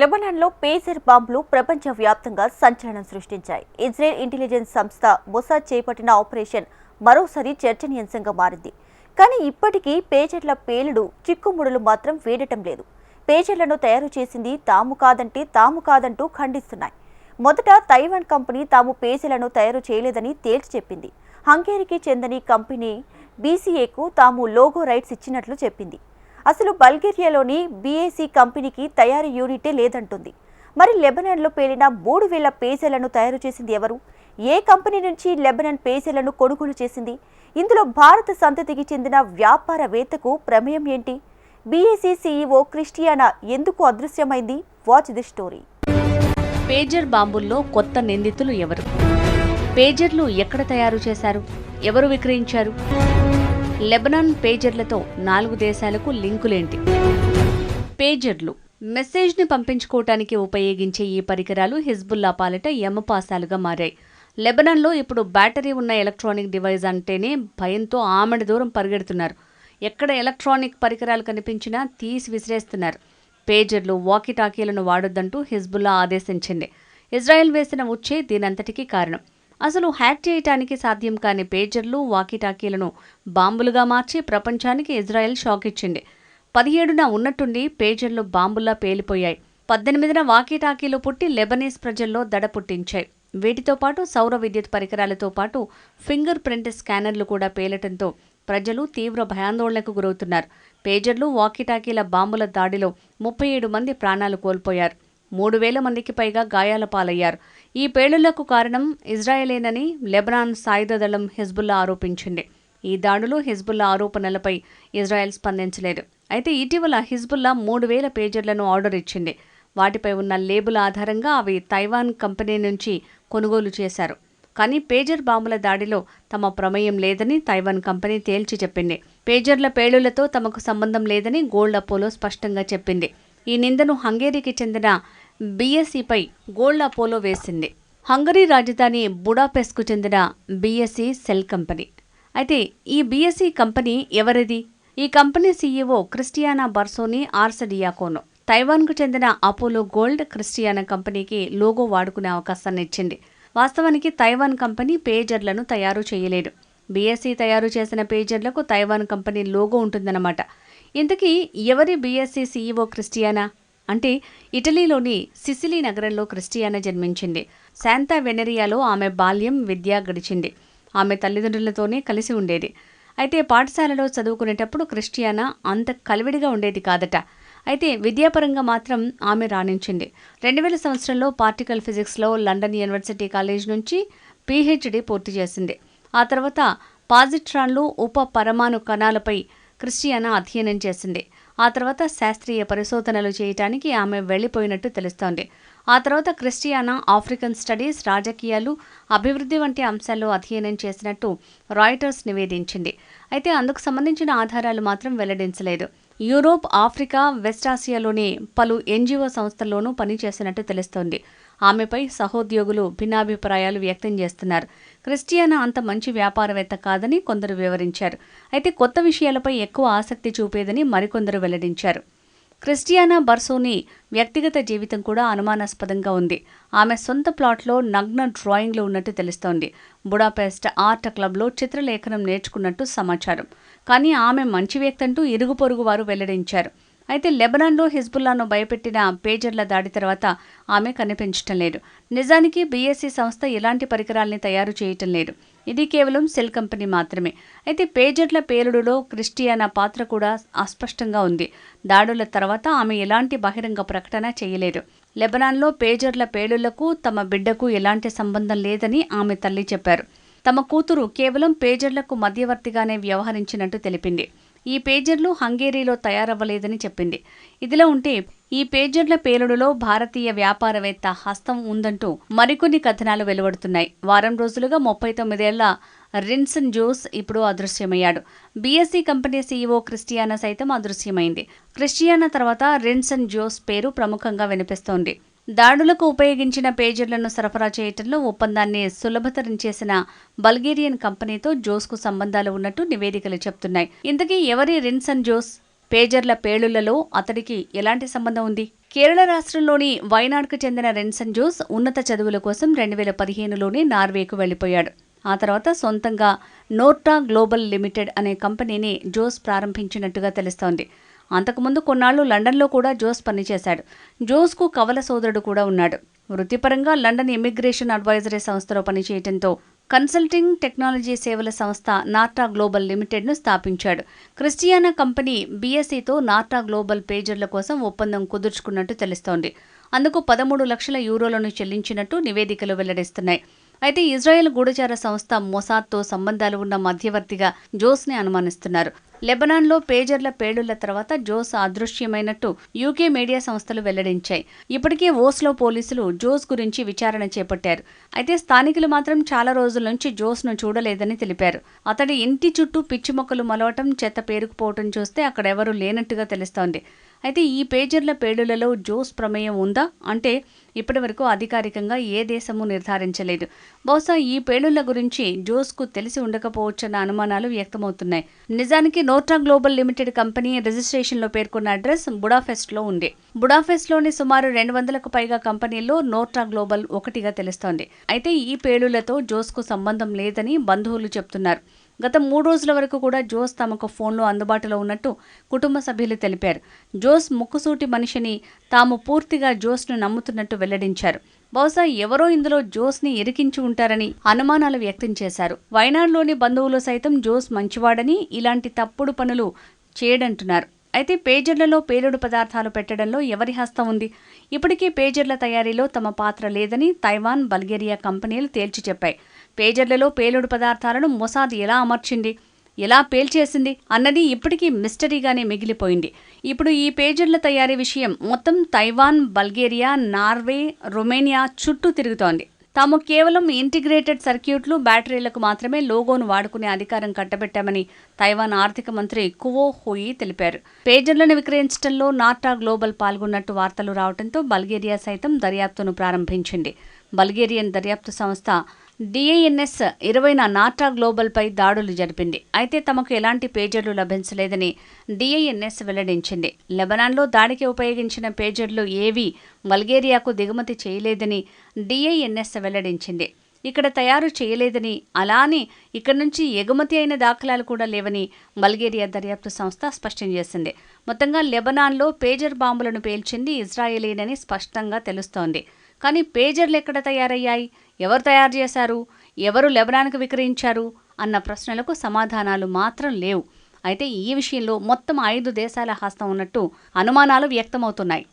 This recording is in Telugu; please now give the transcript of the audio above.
లెబనాన్లో పేజర్ బాంబులు ప్రపంచవ్యాప్తంగా సంచలనం సృష్టించాయి. ఇజ్రాయెల్ ఇంటెలిజెన్స్ సంస్థ మొసాద్ చేపట్టిన ఆపరేషన్ మరోసారి చర్చనీయాంశంగా మారింది. కానీ ఇప్పటికీ పేజర్ల పేలుడు చిక్కుముడులు మాత్రం వేడటం లేదు. పేజర్లను తయారు చేసింది తాము కాదంటే తాము కాదంటూ ఖండిస్తున్నాయి. మొదట తైవాన్ కంపెనీ తాము పేజీలను తయారు చేయలేదని తేల్చి చెప్పింది. హంగేరికి చెందని కంపెనీ బీసీఏకు తాము లోగో రైట్స్ ఇచ్చినట్లు చెప్పింది. అసలు బల్గేరియాలోని బీఏసీ కంపెనీకి తయారీ యూనిటే లేదంటుంది. మరి లెబనాన్లో పేలిన మూడు వేల పేజీలను తయారు చేసింది ఎవరు? ఏ కంపెనీ నుంచి లెబనాన్ పేజీలను కొనుగోలు చేసింది? ఇందులో భారత సంతతికి చెందిన వ్యాపారవేత్తకు ప్రమేయం ఏంటి? బీఏసీ సీఈఓ క్రిస్టియానా ఎందుకు అదృశ్యమైంది? Watch the story. పేజర్ బాంబుల్లో కొత్త నిందితులు ఎవరు? పేజర్లు ఎక్కడ తయారు చేశారు? ఎవరు విక్రయించారు? లెబనాన్ పేజర్లతో నాలుగు దేశాలకు లింకులేంటి? పేజర్లు. మెసేజ్ని పంపించుకోవటానికి ఉపయోగించే ఈ పరికరాలు హిజ్బుల్లా పాలిట యమపాసాలుగా మారాయి. లెబనాన్లో ఇప్పుడు బ్యాటరీ ఉన్న ఎలక్ట్రానిక్ డివైస్ అంటేనే భయంతో ఆమెడ దూరం పరిగెడుతున్నారు. ఎక్కడ ఎలక్ట్రానిక్ పరికరాలు కనిపించినా తీసి విసిరేస్తున్నారు. పేజర్లు వాకీటాకీలను వాడొద్దంటూ హిజ్బుల్లా ఆదేశించింది. ఇజ్రాయెల్ వేసిన ఉచ్చే దీనంతటికీ కారణం. అసలు హ్యాక్ చేయటానికి సాధ్యం కాని పేజర్లు వాకీటాకీలను బాంబులుగా మార్చి ప్రపంచానికి ఇజ్రాయెల్ షాక్ ఇచ్చింది. పదిహేడున ఉన్నట్టుండి పేజర్లు బాంబుల్లా పేలిపోయాయి. పద్దెనిమిదిన వాకీటాకీలు పుట్టి లెబనీస్ ప్రజల్లో దడ పుట్టించాయి. వీటితో పాటు సౌర విద్యుత్ పరికరాలతో పాటు ఫింగర్ ప్రింట్ స్కానర్లు కూడా పేలటంతో ప్రజలు తీవ్ర భయాందోళనకు గురవుతున్నారు. పేజర్లు వాకీటాకీల బాంబుల దాడిలో ముప్పై ఏడు మంది ప్రాణాలు కోల్పోయారు. మూడు వేల మందికి పైగా గాయాల పాలయ్యారు. ఈ పేలుళ్ళకు కారణం ఇజ్రాయెలేనని లెబనాన్ సాయుధ దళం హిజ్బుల్లా ఆరోపించింది. ఈ దాడులు హిజ్బుల్లా ఆరోపణలపై ఇజ్రాయెల్ స్పందించలేదు. అయితే ఇటీవల హిజ్బుల్లా మూడు వేల పేజర్లను ఆర్డర్ ఇచ్చింది. వాటిపై ఉన్న లేబుల్ ఆధారంగా అవి తైవాన్ కంపెనీ నుంచి కొనుగోలు చేశారు. కానీ పేజర్ బాంబుల దాడిలో తమ ప్రమేయం లేదని తైవాన్ కంపెనీ తేల్చి చెప్పింది. పేజర్ల పేలులతో తమకు సంబంధం లేదని గోల్డ్ అపోలో స్పష్టంగా చెప్పింది. ఈ నిందను హంగేరీకి చెందిన బీఎస్సీపై గోల్డ్ అపోలో వేసింది. హంగరీ రాజధాని బుడాపెస్కు చెందిన బీఎస్సీ సెల్ కంపెనీ. అయితే ఈ బీఎస్సీ కంపెనీ ఎవరిది? ఈ company CEO Cristiana Barsony Arcidiacono. తైవాన్కు చెందిన అపోలో గోల్డ్ క్రిస్టియానా కంపెనీకి లోగో వాడుకునే అవకాశాన్ని ఇచ్చింది. వాస్తవానికి తైవాన్ కంపెనీ పేజర్లను తయారు చేయలేదు. బీఎస్సీ తయారు చేసిన పేజర్లకు తైవాన్ కంపెనీ లోగో ఉంటుందన్నమాట. ఇంతకీ ఎవరి బీఎస్సీ సీఈఓ క్రిస్టియానా? అంటే ఇటలీలోని సిసిలీ నగరంలో క్రిస్టియానా జన్మించింది. శాంతా వెనరియాలో ఆమె బాల్యం విద్య గడిచింది. ఆమె తల్లిదండ్రులతోనే కలిసి ఉండేది. అయితే పాఠశాలలో చదువుకునేటప్పుడు క్రిస్టియానా అంత కలివిడిగా ఉండేది కాదట. అయితే విద్యాపరంగా మాత్రం ఆమె రాణించింది. రెండు వేల సంవత్సరంలో పార్టికల్ ఫిజిక్స్లో లండన్ యూనివర్సిటీ కాలేజ్ నుంచి పీహెచ్డీ పూర్తి చేసింది. ఆ తర్వాత పాజిట్రాన్లు ఉప పరమాణు కణాలపై క్రిస్టియానా అధ్యయనం చేసింది. ఆ తర్వాత శాస్త్రీయ పరిశోధనలు చేయటానికి ఆమె వెళ్ళిపోయినట్టు తెలుస్తోంది. ఆ తర్వాత క్రిస్టియానా ఆఫ్రికన్ స్టడీస్ రాజకీయాలు అభివృద్ధి వంటి అంశాల్లో అధ్యయనం చేసినట్టు రాయిటర్స్ నివేదించింది. అయితే అందుకు సంబంధించిన ఆధారాలు మాత్రం వెల్లడించలేదు. యూరోప్ ఆఫ్రికా వెస్టాసియాలోని పలు ఎన్జిఓ సంస్థల్లోనూ పనిచేసినట్టు తెలుస్తోంది. ఆమెపై సహోద్యోగులు భిన్నాభిప్రాయాలు వ్యక్తం చేస్తున్నారు. క్రిస్టియానా అంత మంచి వ్యాపారవేత్త కాదని కొందరు వివరించారు. అయితే కొత్త విషయాలపై ఎక్కువ ఆసక్తి చూపేదని మరికొందరు వెల్లడించారు. క్రిస్టియానా బర్సోని వ్యక్తిగత జీవితం కూడా అనుమానాస్పదంగా ఉంది. ఆమె సొంత ప్లాట్లో నగ్న డ్రాయింగ్లు ఉన్నట్టు తెలుస్తోంది. బుడాపెస్ట్ ఆర్ట్ క్లబ్లో చిత్రలేఖనం నేర్చుకున్నట్టు సమాచారం. కానీ ఆమె మంచి వ్యక్తి అంటూ ఇరుగు పొరుగు వారు వెల్లడించారు. అయితే లెబనాన్లో హిజ్బుల్లాను భయపెట్టిన పేజర్ల దాడి తర్వాత ఆమె కనిపించటం లేదు. నిజానికి బీఎస్సీ సంస్థ ఇలాంటి పరికరాల్ని తయారు చేయటం లేదు. ఇది కేవలం సెల్ కంపెనీ మాత్రమే. అయితే పేజర్ల పేలుడులో క్రిస్టియానా పాత్ర కూడా అస్పష్టంగా ఉంది. దాడుల తర్వాత ఆమె ఎలాంటి బహిరంగ ప్రకటన చేయలేదు. లెబనాన్లో పేజర్ల పేలుళ్ళకు తమ బిడ్డకు ఎలాంటి సంబంధం లేదని ఆమె తల్లి చెప్పారు. తమ కూతురు కేవలం పేజర్లకు మధ్యవర్తిగానే వ్యవహరించినట్టు తెలిపింది. ఈ పేజర్లు హంగేరీలో తయారవ్వలేదని చెప్పింది. ఇదిలా ఉంటే ఈ పేజర్ల పేలుడులో భారతీయ వ్యాపారవేత్త హస్తం ఉందంటూ మరికొన్ని కథనాలు వెలువడుతున్నాయి. వారం రోజులుగా ముప్పై తొమ్మిదేళ్ళ రిన్సన్ జోస్ ఇప్పుడు అదృశ్యమయ్యాడు. బీఎస్సీ కంపెనీ సీఈఓ క్రిస్టియానా సైతం అదృశ్యమైంది. క్రిస్టియానా తర్వాత రిన్సన్ జోస్ పేరు ప్రముఖంగా వినిపిస్తోంది. దాడులకు ఉపయోగించిన పేజర్లను సరఫరా చేయటంలో ఒప్పందాన్ని సులభతరం చేసిన బల్గేరియన్ కంపెనీతో జోస్కు సంబంధాలు ఉన్నట్టు నివేదికలు చెప్తున్నాయి. ఇంతకీ ఎవరి రిన్సన్ జోస్? పేజర్ల పేలుళ్ళలో అతడికి ఎలాంటి సంబంధం ఉంది? కేరళ రాష్ట్రంలోని వైనాడ్కు చెందిన రెన్సన్ జోస్ ఉన్నత చదువుల కోసం రెండు వేల పదిహేనులోనే నార్వేకు వెళ్ళిపోయాడు ఆ తర్వాత సొంతంగా నోర్టా గ్లోబల్ లిమిటెడ్ అనే కంపెనీని జోస్ ప్రారంభించినట్టుగా తెలుస్తోంది. అంతకుముందు కొన్నాళ్ళు లండన్లో కూడా జోస్ పనిచేశాడు. జోస్కు కవల సోదరుడు కూడా ఉన్నాడు. వృత్తిపరంగా లండన్ ఇమిగ్రేషన్ అడ్వైజరీ సంస్థలో పనిచేయడంతో కన్సల్టింగ్ టెక్నాలజీ సేవల సంస్థ నార్టా గ్లోబల్ లిమిటెడ్ను స్థాపించాడు. క్రిస్టియానా కంపెనీ బీఎస్ఈతో నార్టా గ్లోబల్ పేజర్ల కోసం ఒప్పందం కుదుర్చుకున్నట్టు తెలుస్తోంది. అందుకు పదమూడు లక్షల యూరోలను చెల్లించినట్టు నివేదికలు వెల్లడిస్తున్నాయి. అయితే ఇజ్రాయెల్ గూఢచార సంస్థ మొసాద్తో సంబంధాలు ఉన్న మధ్యవర్తిగా జోస్ని అనుమానిస్తున్నారు. లెబనాన్లో పేజర్ల పేలుళ్ళ తర్వాత జోస్ అదృశ్యమైనట్టు యూకే మీడియా సంస్థలు వెల్లడించాయి. ఇప్పటికే ఓస్లో పోలీసులు జోస్ గురించి విచారణ చేపట్టారు. అయితే స్థానికులు మాత్రం చాలా రోజుల నుంచి జోస్ను చూడలేదని తెలిపారు. అతడి ఇంటి చుట్టూ పిచ్చి మొక్కలు మొలవటం చెత్త పేరుకుపోవటం చూస్తే అక్కడెవరూ లేనట్టుగా తెలుస్తోంది. అయితే ఈ పేజర్ల పేలులలో జోస్ ప్రమేయం ఉందా? అంటే ఇప్పటివరకు అధికారికంగా ఏ దేశమూ నిర్ధారించలేదు. బహుశా ఈ పేలుళ్ళ గురించి జోస్కు తెలిసి ఉండకపోవచ్చన్న అనుమానాలు వ్యక్తమవుతున్నాయి. నిజానికి నోట్రా గ్లోబల్ లిమిటెడ్ కంపెనీ రిజిస్ట్రేషన్లో పేర్కొన్న అడ్రస్ బుడాఫెస్ట్లో ఉంది. బుడాఫెస్ట్లోని సుమారు రెండు వందలకు పైగా కంపెనీల్లో నోట్రా గ్లోబల్ ఒకటిగా తెలుస్తోంది. అయితే ఈ పేలుళ్ళతో జోస్కు సంబంధం లేదని బంధువులు చెప్తున్నారు. గత మూడు రోజుల వరకు కూడా జోస్ తమకు ఫోన్లో అందుబాటులో ఉన్నట్టు కుటుంబ సభ్యులు తెలిపారు. జోస్ ముక్కుసూటి మనిషిని తాము పూర్తిగా జోస్ను నమ్ముతున్నట్టు వెల్లడించారు. బహుశా ఎవరో ఇందులో జోస్ని ఇరికించి ఉంటారని అనుమానాలు వ్యక్తం చేశారు. వైనాడ్లోని బంధువులు సైతం జోస్ మంచివాడని ఇలాంటి తప్పుడు పనులు చేయడంటున్నారు. అయితే పేజర్లలో పేలుడు పదార్థాలు పెట్టడంలో ఎవరి హస్తం ఉంది? ఇప్పటికీ పేజర్ల తయారీలో తమ పాత్ర లేదని తైవాన్ బల్గేరియా కంపెనీలు తేల్చి చెప్పాయి. పేజర్లలో పేలుడు పదార్థాలను మొసాద్ ఎలా అమర్చింది? ఎలా పేల్చేసింది? అన్నది ఇప్పటికీ మిస్టరీగానే మిగిలిపోయింది. ఇప్పుడు ఈ పేజర్ల తయారీ విషయం మొత్తం తైవాన్ బల్గేరియా నార్వే రొమేనియా చుట్టూ తిరుగుతోంది. తాము కేవలం ఇంటిగ్రేటెడ్ సర్క్యూట్లు బ్యాటరీలకు మాత్రమే లోగోను వాడుకునే అధికారం కట్టబెట్టామని తైవాన్ ఆర్థిక మంత్రి కువో హోయి తెలిపారు. పేజర్లను విక్రయించడంలో నార్టా గ్లోబల్ పాల్గొన్నట్టు వార్తలు రావడంతో బల్గేరియా సైతం దర్యాప్తును ప్రారంభించింది. బల్గేరియన్ దర్యాప్తు సంస్థ డిఐఎన్ఎస్ ఇరవైన నాటా గ్లోబల్పై దాడులు జరిపింది. అయితే తమకు ఎలాంటి పేజర్లు లభించలేదని డిఐఎన్ఎస్ వెల్లడించింది. లెబనాన్లో దాడికి ఉపయోగించిన పేజర్లు ఏవీ బల్గేరియాకు దిగుమతి చేయలేదని డిఐఎన్ఎస్ వెల్లడించింది. ఇక్కడ తయారు చేయలేదని అలానే ఇక్కడ నుంచి ఎగుమతి అయిన దాఖలాలు కూడా లేవని బల్గేరియా దర్యాప్తు సంస్థ స్పష్టం చేసింది. మొత్తంగా లెబనాన్లో పేజర్ బాంబులను పేల్చింది ఇజ్రాయేలీనని స్పష్టంగా తెలుస్తోంది. కానీ పేజర్లు ఎక్కడ తయారయ్యాయి? ఎవరు తయారు చేశారు? ఎవరు లెబనాన్కు విక్రయించారు? అన్న ప్రశ్నలకు సమాధానాలు మాత్రం లేవు. అయితే ఈ విషయంలో మొత్తం ఐదు దేశాల హస్తం ఉన్నట్టు అనుమానాలు వ్యక్తమవుతున్నాయి.